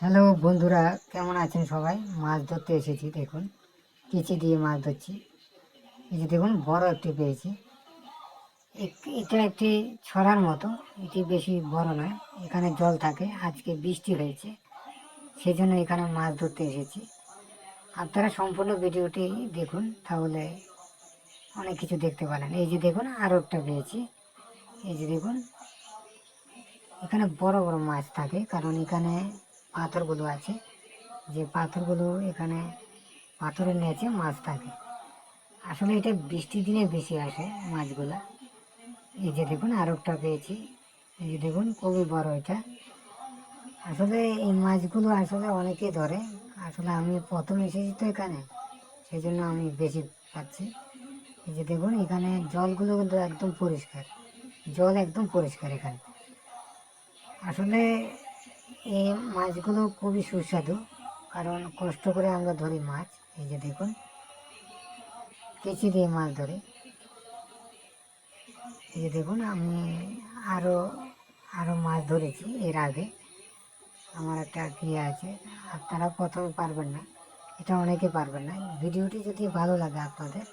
Hello বন্ধুরা, কেমন আছেন সবাই? মাছ ধরতে এসেছি, দেখুন। কেচি দিয়ে মাছ ধরছি। এই যে দেখুন, বড় একটি পেয়েছি। এটা একটি ছড়ার মতো, এটি বেশি বড় নয়, এখানে জল থাকে, আজকে বৃষ্টি হয়েছে সেই জন্য এখানে মাছ ধরতে এসেছি। আপনারা সম্পূর্ণ ভিডিওটি দেখুন, তাহলে অনেক কিছু দেখতে পারেন। এই যে দেখুন, আরও একটা পেয়েছি। এই যে দেখুন, এখানে বড় বড় মাছ থাকে, কারণ এখানে পাথরগুলো আছে। যে পাথরগুলো এখানে পাথরের নিচে মাছ থাকে। আসলে এটা বৃষ্টির দিনে বেশি আসে মাছগুলা। এই যে দেখুন আর একটা পেয়েছি। এই যে দেখুন, খুবই বড় এটা। আসলে এই মাছগুলো আসলে অনেকে ধরে। আসলে আমি প্রথম এসেছি তো এখানে সেই জন্য আমি বেশি পাচ্ছি। এই যে দেখুন, এখানে জলগুলো কিন্তু একদম পরিষ্কার। জল একদম পরিষ্কার এখানে। আসলে এই মাছগুলো খুবই সুস্বাদু, কারণ কষ্ট করে আমরা ধরি মাছ, এই যে দেখুন। কেচি দিয়ে মাছ ধরি। এই যে দেখুন, আমি আরও আরও মাছ ধরেছি এর আগে। আমার একটা ক্রিয়া আছে আপনারা প্রথমে পারবেন না, এটা অনেকে পারবেন না। ভিডিওটি যদি ভালো লাগে আপনাদের